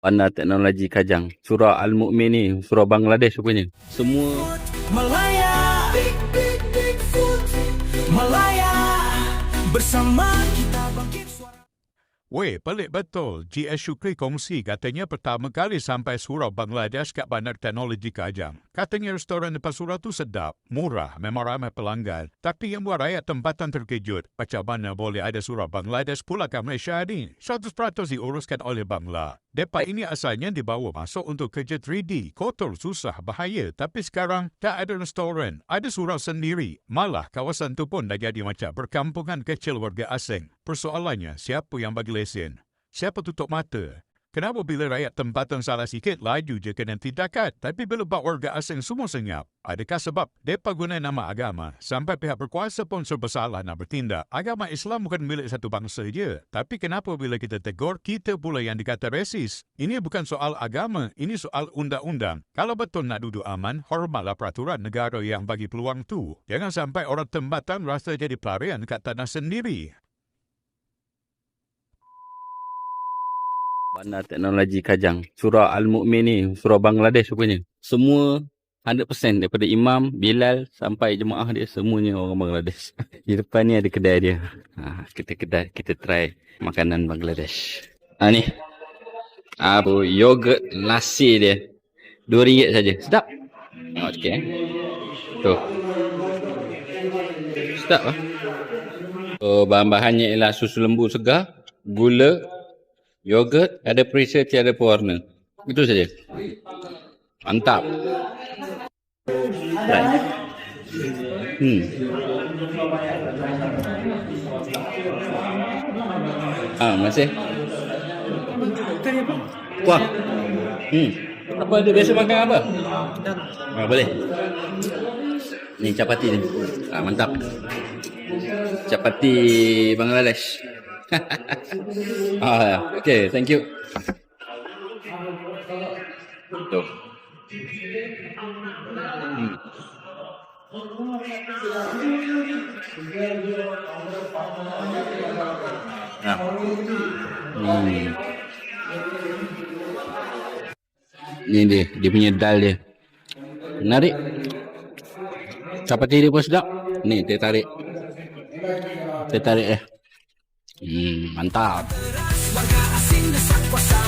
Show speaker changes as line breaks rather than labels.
Pandai teknologi kajang. Surah Al-Mu'min ni, surah Bangladesh rupanya. Semua
Malaya Big Big Bigfoot Malaya Bersama kita bangkit suara
Weh, pelik betul. GS Shukri kongsi katanya pertama kali sampai surau Bangladesh kat bandar teknologi Kajang. Katanya restoran depan surau tu sedap, murah, memang ramai pelanggan. Tapi yang buat rakyat tempatan terkejut, macam mana boleh ada surau Bangladesh pula kat Malaysia ni? 100% diuruskan oleh Bangla. Depa ini asalnya dibawa masuk untuk kerja 3D. Kotor, susah, bahaya. Tapi sekarang tak ada restoran. Ada surau sendiri. Malah kawasan tu pun dah jadi macam perkampungan kecil warga asing. Persoalannya, siapa yang bagi lesen? Siapa tutup mata? Kenapa bila rakyat tempatan salah sikit, laju je kena tindakan? Tapi bila buat warga asing semua senyap? Adakah sebab mereka guna nama agama sampai pihak berkuasa pun serba salah nak bertindak? Agama Islam bukan milik satu bangsa je. Tapi kenapa bila kita tegur, kita pula yang dikata resis? Ini bukan soal agama, ini soal undang-undang. Kalau betul nak duduk aman, hormatlah peraturan negara yang bagi peluang tu. Jangan sampai orang tempatan rasa jadi pelarian kat tanah sendiri.
Bandar teknologi kajang. Surah Al-Mu'min ni, surah Bangladesh rupanya. Semua 100% daripada imam, Bilal sampai jemaah dia semuanya orang Bangladesh. Di depan ni ada kedai dia. Ha, kita kedai, kita try makanan Bangladesh. Ha ni. Apa yogurt nasi dia. RM2 saja. Sedap. Okey. Tu. Sedap ah. So, bahan-bahannya ialah susu lembu segar, gula, yogurt, ada perisa, tiada pewarna. Itu saja. Mantap. Right. Hmm. Ah, masih. Kuah. Hmm. Apa dia biasa makan apa? Ah, boleh. Ni capati ni. Ah, mantap. Capati Bangladesh. ah, okay, thank you. Tuh. Hmm. Nah. Hmm. Ni dia, dia punya dal dia. Menarik. Capati dia pun sedap. Ni, dia tarik. Dia tarik eh. Hmm, mantap.
Warga asing desak kuasa